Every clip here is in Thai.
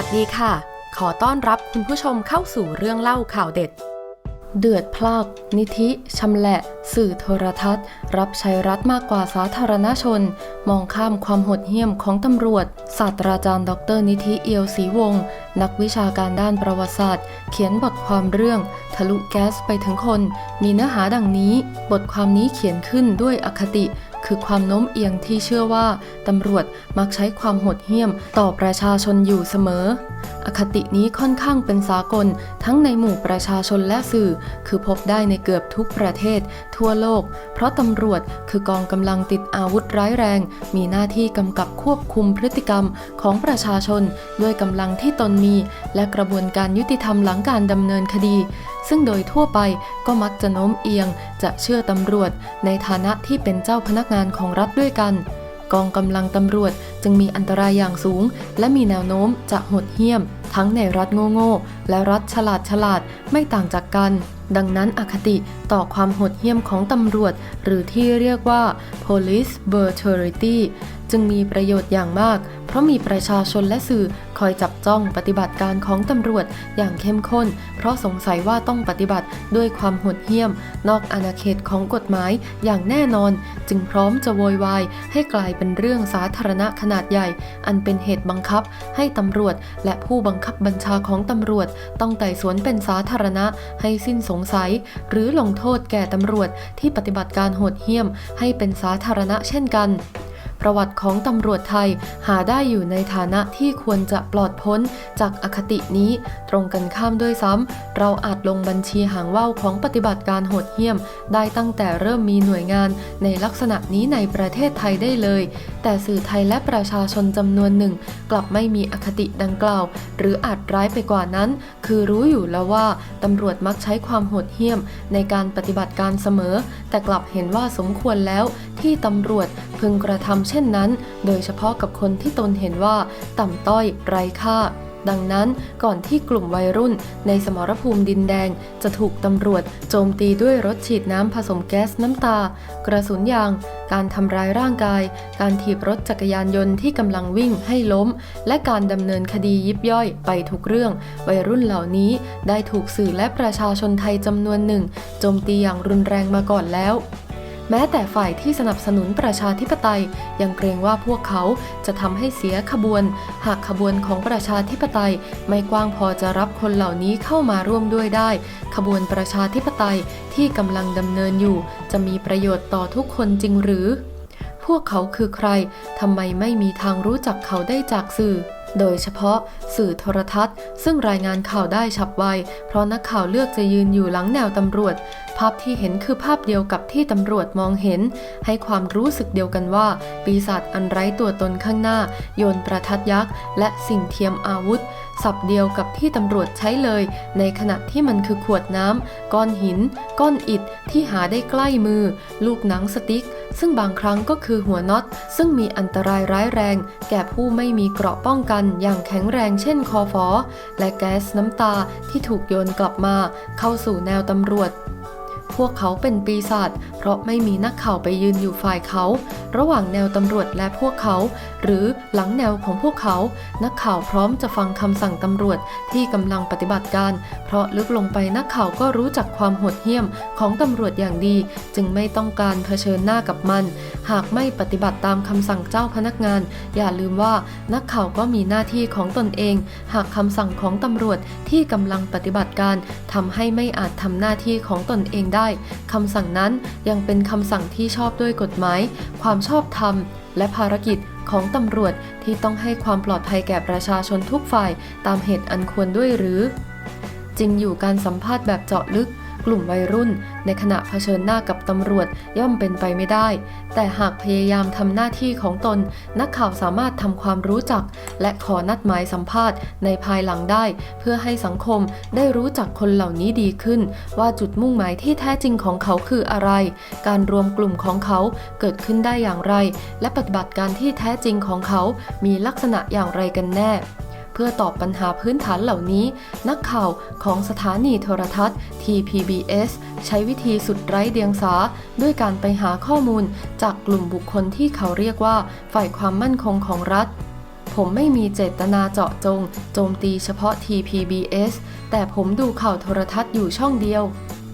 วัสดีค่ะ ขอต้อนรับคุณผู้ชมเข้าสู่เรื่องเล่าข่าวเด็ด เดือดพลาก นิธิชำแหละ สื่อโทรทัศน์ รับใช้รัฐมากกว่าสาธารณชน มองข้ามความโหดเหี้ยมของตำรวจ ศาสตราจารย์ ดร นิธิเอียวศรีวงศ์นักวิชาการด้านประวัติศาสตร์ เขียนบทความเรื่อง ทะลุแก๊สไปถึงคน มีเนื้อหาดังนี้ บทความนี้เขียนขึ้นด้วยอคติ คือความโน้มเอียงที่เชื่อว่าตำรวจมักใช้ความโหดเหี้ยมต่อประชาชนอยู่เสมอ อคตินี้ค่อนข้างเป็นสากล ทั้งในหมู่ประชาชนและสื่อ คือพบได้ในเกือบทุกประเทศ ทั่วโลก เพราะตำรวจคือกองกำลังติดอาวุธร้ายแรง มีหน้าที่กำกับควบคุมพฤติกรรมของประชาชน ด้วยกำลังที่ตนมี และกระบวนการยุติธรรมหลังการดำเนินคดี ซึ่งโดยทั่วไปก็มักจะโน้มเอียงจะเชื่อตำรวจ ในฐานะที่เป็นเจ้าพนักงานของรัฐด้วยกัน กองกำลังตำรวจจึงมีอันตรายอย่างสูง และมีแนวโน้มจะหดเหี้ยม ทั้งในรัฐโง่ๆและรัฐฉลาดฉลาดไม่ต่างจากกัน ดังนั้นอคติต่อความโหดเหี้ยมของตำรวจ หรือที่เรียกว่า police brutality จึงมีประโยชน์อย่างมาก เพราะมีประชาชนและสื่อคอยจับจ้องปฏิบัติการของตำรวจอย่างเข้มข้น เพราะสงสัยว่าต้องปฏิบัติด้วยความโหดเหี้ยม นอกอาณาเขตของกฎหมายอย่างแน่นอน จึงพร้อมจะโวยวายให้กลายเป็นเรื่องสาธารณะขนาดใหญ่ อันเป็นเหตุบังคับให้ตำรวจและผู้บังคับบัญชาของตำรวจต้องไต่สวนเป็นสาธารณะให้สิ้นสงสัย หรือลงโทษแก่ตำรวจที่ปฏิบัติการโหดเหี้ยมให้เป็นสาธารณะเช่นกัน ประวัติของตำรวจไทยหาได้อยู่ในฐานะที่ควรจะปลอดพ้นจากอคตินี้ ตรงกันข้ามด้วยซ้ำ เราอาจลงบัญชีหางว่าวของปฏิบัติการโหดเหี้ยม ได้ตั้งแต่เริ่มมีหน่วยงานในลักษณะนี้ในประเทศไทยได้เลย แต่สื่อไทยและประชาชนจำนวนหนึ่ง กลับไม่มีอคติดังกล่าว หรืออาจร้ายไปกว่านั้น คือรู้อยู่แล้วว่าตำรวจมักใช้ความโหดเหี้ยม ในการปฏิบัติการเสมอ แต่กลับเห็นว่าสมควรแล้วที่ตำรวจพึงกระทำเช่นนั้น โดยเฉพาะกับคนที่ตนเห็นว่าต่ำต้อยไร้ค่า ดังนั้นก่อนที่กลุ่มวัยรุ่นในสมรภูมิดินแดง จะถูกตำรวจโจมตีด้วยรถฉีดน้ำผสมแก๊สน้ำตา กระสุนยาง การทำร้ายร่างกาย การถีบรถจักรยานยนต์ที่กำลังวิ่งให้ล้ม และการดำเนินคดียิบย่อยไปทุกเรื่อง วัยรุ่นเหล่านี้ได้ถูกสื่อและประชาชนไทยจำนวนหนึ่งโจมตีอย่างรุนแรงมาก่อนแล้ว แม้แต่ฝ่ายที่สนับสนุนประชาธิปไตย ยังเกรงว่าพวกเขาจะทำให้เสียขบวน หากขบวนของประชาธิปไตย ไม่กว้างพอจะรับคนเหล่านี้เข้ามาร่วมด้วยได้ ขบวนประชาธิปไตยที่กำลังดำเนินอยู่ จะมีประโยชน์ต่อทุกคนจริงหรือ พวกเขาคือใครทำไมไม่มีทางรู้จักเขาได้จากสื่อ โดยเฉพาะสื่อโทรทัศน์ ซึ่งรายงานข่าวได้ฉับไว เพราะนักข่าวเลือกจะยืนอยู่หลังแนวตำรวจ ภาพที่เห็นคือภาพเดียวกับที่ตำรวจมองเห็น ให้ความรู้สึกเดียวกันว่า ปีศาจอันไร้ตัวตนข้างหน้า โยนประทัดยักษ์ และสิ่งเทียมอาวุธ สับเดียวกับที่ตำรวจใช้เลย ในขณะที่มันคือขวดน้ำก้อนหิน ก้อนอิฐที่หาได้ใกล้มือ ลูกหนังสติ๊ก ซึ่งบางครั้งก็คือหัวน็อต ซึ่งมีอันตรายร้ายแรง แก่ผู้ไม่มีเกราะป้องกันอย่างแข็งแรงเช่นคอฟอ และแก๊สน้ำตาที่ถูกโยนกลับมา เข้าสู่แนวตำรวจพวกเขาเป็นปีศาจเพราะไม่มีนักข่าวไปยืนอยู่ฝ่ายเขา ระหว่างแนวตำรวจและพวกเขาหรือหลังแนวของพวกเขา นักข่าวพร้อมจะฟังคำสั่งตำรวจที่กำลังปฏิบัติการ เพราะลึกลงไปนักข่าวก็รู้จักความโหดเหี้ยมของตำรวจอย่างดี จึงไม่ต้องการเผชิญหน้ากับมัน หากไม่ปฏิบัติตามคำสั่งเจ้าพนักงาน อย่าลืมว่านักข่าวก็มีหน้าที่ของตนเอง หากคำสั่งของตำรวจที่กำลังปฏิบัติการทำให้ไม่อาจทำหน้าที่ของตนเองได้คำสั่งนั้นยังเป็นคำสั่งที่ชอบด้วยกฎหมาย ความชอบธรรมและภารกิจของตำรวจที่ต้องให้ความปลอดภัยแก่ประชาชนทุกฝ่ายตามเหตุอันควรด้วยหรือ จริงอยู่การสัมภาษณ์แบบเจาะลึก กลุ่มวัยรุ่น ในขณะเผชิญหน้ากับตำรวจย่อมเป็นไปไม่ได้ แต่หากพยายามทำหน้าที่ของตน นักข่าวสามารถทำความรู้จัก และขอนัดหมายสัมภาษณ์ในภายหลังได้ เพื่อให้สังคมได้รู้จักคนเหล่านี้ดีขึ้น ว่าจุดมุ่งหมายที่แท้จริงของเขาคืออะไร การรวมกลุ่มของเขาเกิดขึ้นได้อย่างไร และปฏิบัติการที่แท้จริงของเขา มีลักษณะอย่างไรกันแน่ พื่อตอบปัญหาพื้นฐานเหล่านี้ นักข่าวของสถานีโทรทัศน์ TPBS ใช้วิธีสุดไร้เดียงสา ด้วยการไปหาข้อมูลจากกลุ่มบุคคลที่เขาเรียกว่า ฝ่ายความมั่นคงของรัฐผมไม่มีเจตนาเจาะจง โจมตีเฉพาะ TPBS แต่ผมดูข่าวโทรทัศน์อยู่ช่องเดียว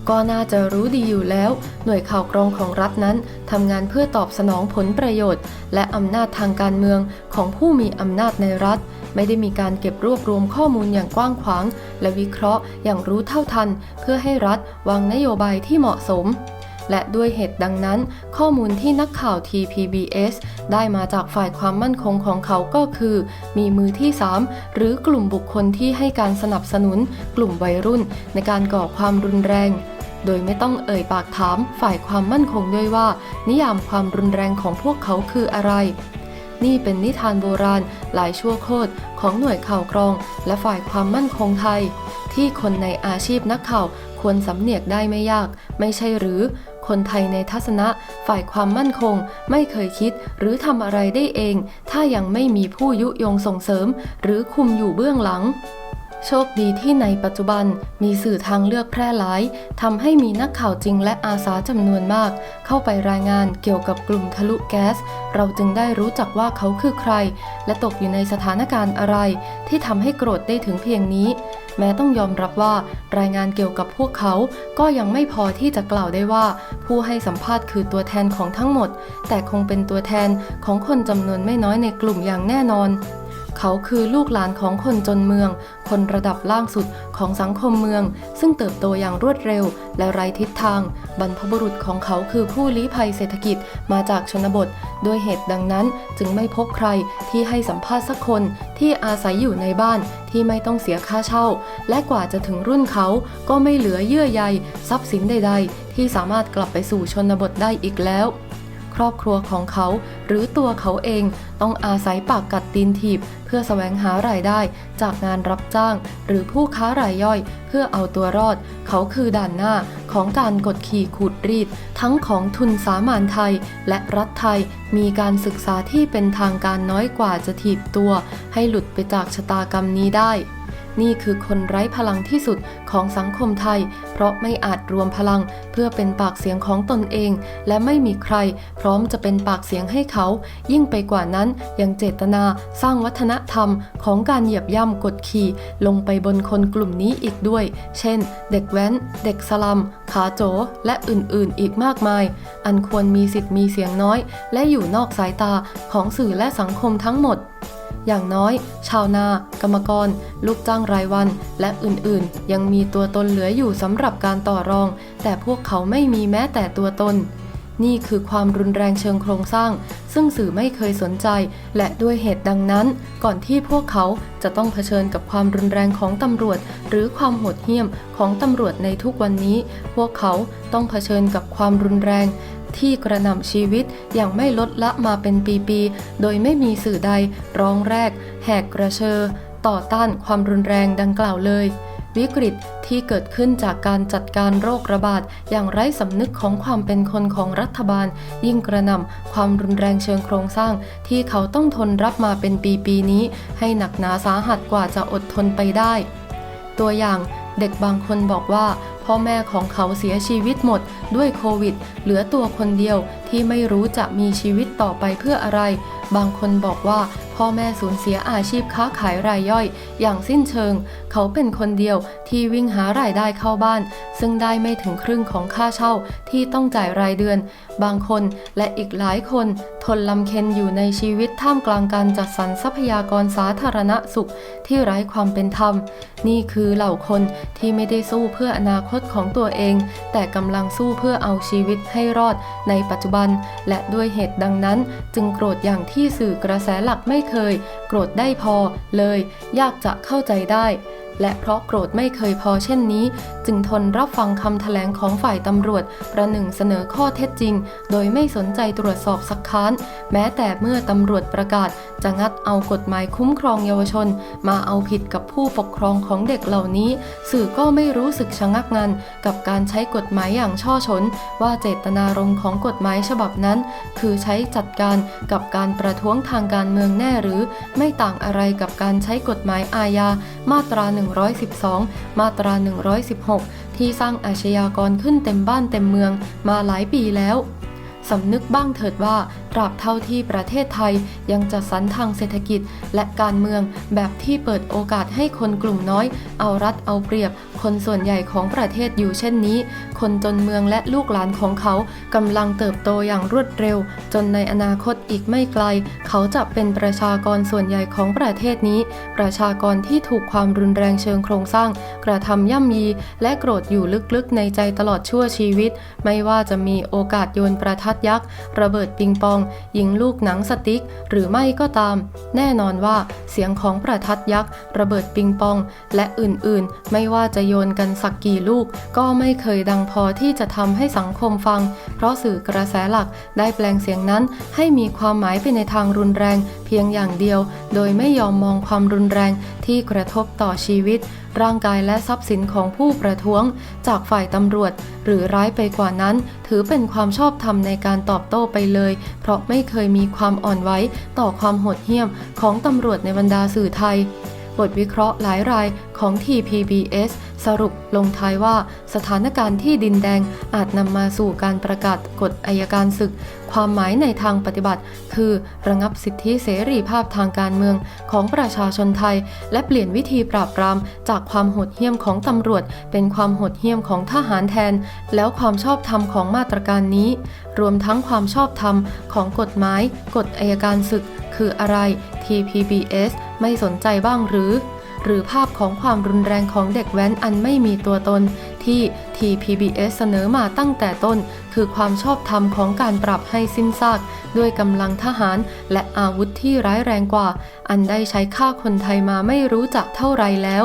ก็น่าจะรู้ดีอยู่แล้ว หน่วยข่าวกรองของรัฐนั้นทำงานเพื่อตอบสนองผลประโยชน์ และอำนาจทางการเมืองของผู้มีอำนาจในรัฐ ไม่ได้มีการเก็บรวบรวมข้อมูลอย่างกว้างขวาง และวิเคราะห์อย่างรู้เท่าทัน เพื่อให้รัฐวางนโยบายที่เหมาะสมและด้วยเหตุดังนั้น ข้อมูลที่นักข่าว TPBS ได้มาจากฝ่ายความมั่นคงของเขาก็คือ มีมือที่ 3 หรือกลุ่มบุคคลที่ให้การสนับสนุน กลุ่มวัยรุ่น ในการก่อความรุนแรง โดยไม่ต้องเอ่ยปากถามฝ่ายความมั่นคงด้วยว่า นิยามความรุนแรงของพวกเขาคืออะไร นี่เป็นนิทานโบราณหลายชั่วโคตรของหน่วยข่าวกรอง และฝ่ายความมั่นคงไทย ที่คนในอาชีพนักข่าวควรสำเนียกได้ไม่ยาก ไม่ใช่หรือ คนไทยในทัศนะฝ่ายความมั่นคง ไม่เคยคิดหรือทำอะไรได้เอง ถ้ายังไม่มีผู้ยุยงส่งเสริม หรือคุมอยู่เบื้องหลัง โชคดีที่ในปัจจุบันมีสื่อทางเลือกแพร่หลายทำให้มีนักข่าวจริงและอาสาจำนวนมาก เข้าไปรายงานเกี่ยวกับกลุ่มทะลุแก๊ส เราจึงได้รู้จักว่าเขาคือใคร และตกอยู่ในสถานการณ์อะไร ที่ทำให้โกรธได้ถึงเพียงนี้ แม้ต้องยอมรับว่ารายงานเกี่ยวกับพวกเขา ก็ยังไม่พอที่จะกล่าวได้ว่า ผู้ให้สัมภาษณ์คือตัวแทนของทั้งหมด แต่คงเป็นตัวแทนของคนจำนวนไม่น้อยในกลุ่มอย่างแน่นอน เขาคือลูกหลานของคนจนเมือง คนระดับล่างสุดของสังคมเมือง ซึ่งเติบโตอย่างรวดเร็ว และไร้ทิศทาง บรรพบุรุษของเขาคือผู้ลี้ภัยเศรษฐกิจมาจากชนบท ด้วยเหตุดังนั้นจึงไม่พบใครที่ให้สัมภาษณ์สักคนที่อาศัยอยู่ในบ้านที่ไม่ต้องเสียค่าเช่า และกว่าจะถึงรุ่นเขาก็ไม่เหลือเยื่อใยทรัพย์สินใด ๆ ที่สามารถกลับไปสู่ชนบทได้อีกแล้ว ครอบครัวของเขา หรือตัวเขาเองต้องอาศัยปากกัดตีนถีบ เพื่อแสวงหารายได้จากงานรับจ้าง หรือผู้ค้ารายย่อย เพื่อเอาตัวรอด เขาคือด่านหน้าของการกดขี่ขูดรีด ทั้งของทุนสามานไทย และรัฐไทยมีการศึกษาที่เป็นทางการน้อยกว่าจะถีบตัว ให้หลุดไปจากชะตากรรมนี้ได้ นี่คือคนไร้พลังที่สุดของสังคมไทย เพราะไม่อาจรวมพลังเพื่อเป็นปากเสียงของตนเอง และไม่มีใคร พร้อมจะเป็นปากเสียงให้เขา ยิ่งไปกว่านั้นยังเจตนาสร้างวัฒนธรรมของการเหยียบย่ำกดขี่ ลงไปบนคนกลุ่มนี้อีกด้วย เช่น เด็กแว้น เด็กสลัม ขาโจ และอื่นๆ อีกมากมาย อันควรมีสิทธิ์มีเสียงน้อย และอยู่นอกสายตาของสื่อและสังคมทั้งหมด อย่างน้อย ชาวนา กรรมกร ลูกจ้างรายวัน และอื่นๆ ยังมีตัวตนเหลืออยู่สำหรับการต่อรอง แต่พวกเขาไม่มีแม้แต่ตัวตน นี่คือความรุนแรงเชิงโครงสร้าง ซึ่งสื่อไม่เคยสนใจ และด้วยเหตุดังนั้น ก่อนที่พวกเขาจะต้องเผชิญกับความรุนแรงของตำรวจ หรือความโหดเหี้ยมของตำรวจในทุกวันนี้ พวกเขาต้องเผชิญกับความรุนแรง ที่กระหน่ำชีวิตอย่างไม่ลดละมาเป็นปีๆ โดยไม่มีสื่อใดร้องแรก แหกกระเชอ ต่อต้านความรุนแรงดังกล่าวเลย วิกฤตที่เกิดขึ้นจากการจัดการโรคระบาดอย่างไร้สำนึกของความเป็นคนของรัฐบาล ยิ่งกระนำความรุนแรงเชิงโครงสร้าง ที่เขาต้องทนรับมาเป็นปีๆนี้ ให้หนักหนาสาหัสกว่าจะอดทนไปได้ ตัวอย่าง เด็กบางคนบอกว่า พ่อแม่ของเขาเสียชีวิตหมดด้วยโควิด เหลือตัวคนเดียวที่ไม่รู้จะมีชีวิตต่อไปเพื่ออะไร บางคนบอกว่า พ่อแม่สูญเสียอาชีพค้าขายรายย่อย อย่างสิ้นเชิง เขาเป็นคนเดียวที่วิ่งหารายได้เข้าบ้าน ซึ่งได้ไม่ถึงครึ่งของค่าเช่าที่ต้องจ่ายรายเดือน บางคนและอีกหลายคน ทนลำเค็นอยู่ในชีวิตท่ามกลางการจัดสรรทรัพยากรสาธารณสุขที่ไร้ความเป็นธรรม นี่คือเหล่าคนที่ไม่ได้สู้เพื่ออนาคตของตัวเอง แต่กำลังสู้เพื่อเอาชีวิตให้รอดในปัจจุบัน และด้วยเหตุดังนั้น จึงโกรธอย่างที่สื่อกระแสหลักไม่เคย โกรธได้พอเลย ยากจะเข้าใจได้ และเพราะโกรธไม่เคยพอเช่นนี้ จึงทนรับฟังคำแถลงของฝ่ายตำรวจ ประหนึ่งเสนอข้อเท็จจริง โดยไม่สนใจตรวจสอบสักค้าน แม้แต่เมื่อตำรวจประกาศ จะงัดเอากฎหมายคุ้มครองเยาวชน มาเอาผิดกับผู้ปกครองของเด็กเหล่านี้ สื่อก็ไม่รู้สึกชะงักงันกับการใช้กฎหมายอย่างช่อชน ว่าเจตนารมณ์ของกฎหมายฉบับนั้น คือใช้จัดการกับการประท้วงทางการเมืองแน่หรือ ไม่ต่างอะไรกับการใช้กฎหมายอาญามาตรา112 มาตรา 116 ที่สร้างอาชญากรขึ้นเต็มบ้านเต็มเมืองมาหลายปีแล้วสำนึกบ้างเถิดว่าตราบเท่าที่ประเทศไทยยังจัดสรรทางเศรษฐกิจและการเมืองแบบที่เปิดโอกาสให้คนกลุ่มน้อย เอารัดเอาเปรียบ คนส่วนใหญ่ของประเทศอยู่เช่นนี้ คนจนเมืองและลูกหลานของเขากำลังเติบโตอย่างรวดเร็ว จนในอนาคตอีกไม่ไกล เขาจะเป็นประชากรส่วนใหญ่ของประเทศนี้ ประชากรที่ถูกความรุนแรงเชิงโครงสร้าง กระทำย่ำยี และโกรธอยู่ลึกๆในใจตลอดชั่วชีวิต ไม่ว่าจะมีโอกาสโยนประทัดยักษ์ ระเบิดปิงปอง ยิงลูกหนังสติ๊ก หรือไม่ก็ตาม แน่นอนว่าเสียงของประทัดยักษ์ ระเบิดปิงปอง และอื่นๆ ไม่ว่าจะโยนกันสักกี่ลูก ก็ไม่เคยดังพอที่จะทำให้สังคมฟัง เพราะสื่อกระแสหลักได้แปลงเสียงนั้น ให้มีความหมายไปในทางรุนแรง เพียงอย่างเดียว โดยไม่ยอมมองความรุนแรงที่กระทบต่อชีวิต ร่างกายและทรัพย์สินของผู้ประท้วง จากฝ่ายตำรวจ หรือร้ายไปกว่านั้น ถือเป็นความชอบธรรมในการตอบโต้ไปเลย เพราะไม่เคยมีความอ่อนไหวต่อความโหดเหี้ยมของตำรวจในบรรดาสื่อไทย บทวิเคราะห์หลายรายของ TPBS สรุปลงท้ายว่าสถานการณ์ที่ดินแดงอาจนำมาสู่การประกาศกฎอายการศึก ความหมายในทางปฏิบัติ คือระงับสิทธิเสรีภาพทางการเมืองของประชาชนไทย และเปลี่ยนวิธีปราบปราม จากความโหดเหี้ยมของตำรวจ เป็นความโหดเหี้ยมของทหารแทน แล้วความชอบธรรมของมาตรการนี้ รวมทั้งความชอบธรรมของกฎหมาย กฎอายการศึก คืออะไรที่ PBS ไม่สนใจบ้างหรือ หรือภาพของความรุนแรงของเด็กแว้นอันไม่มีตัวตน ที่ TPBS เสนอมาตั้งแต่ต้น คือความชอบธรรมของการปรับให้สิ้นซาก ด้วยกำลังทหารและอาวุธที่ร้ายแรงกว่า อันได้ใช้ฆ่าคนไทยมาไม่รู้จักเท่าไรแล้ว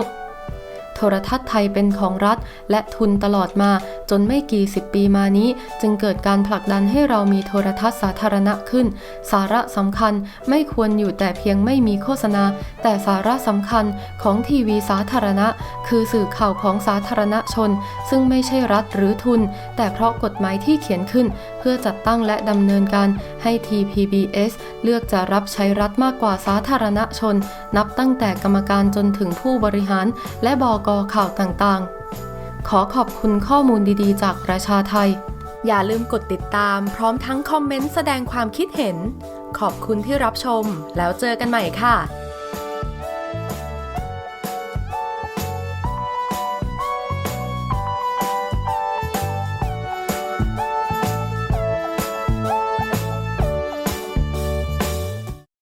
โทรทัศน์ไทยเป็นของรัฐ และทุนตลอดมาจนไม่กี่สิบปีมานี้ จึงเกิดการผลักดันให้เรามีโทรทัศน์สาธารณะขึ้น สาระสำคัญไม่ควรอยู่แต่เพียงไม่มีโฆษณา แต่สาระสำคัญของทีวีสาธารณะ คือสื่อข่าวของสาธารณชน ซึ่งไม่ใช่รัฐหรือทุน แต่เพราะกฎหมายที่เขียนขึ้น เพื่อจัดตั้งและดำเนินการให้ TPBS เลือกจะรับใช้รัฐมากกว่าสาธารณชน นับตั้งแต่กรรมการจนถึงผู้บริหาร และบกกข่าวต่างๆ ขอขอบคุณข้อมูลดีๆ จากประชาไทย อย่าลืมกดติดตามพร้อมทั้งคอมเมนต์แสดงความคิดเห็น ขอบคุณที่รับชมแล้วเจอกันใหม่ค่ะ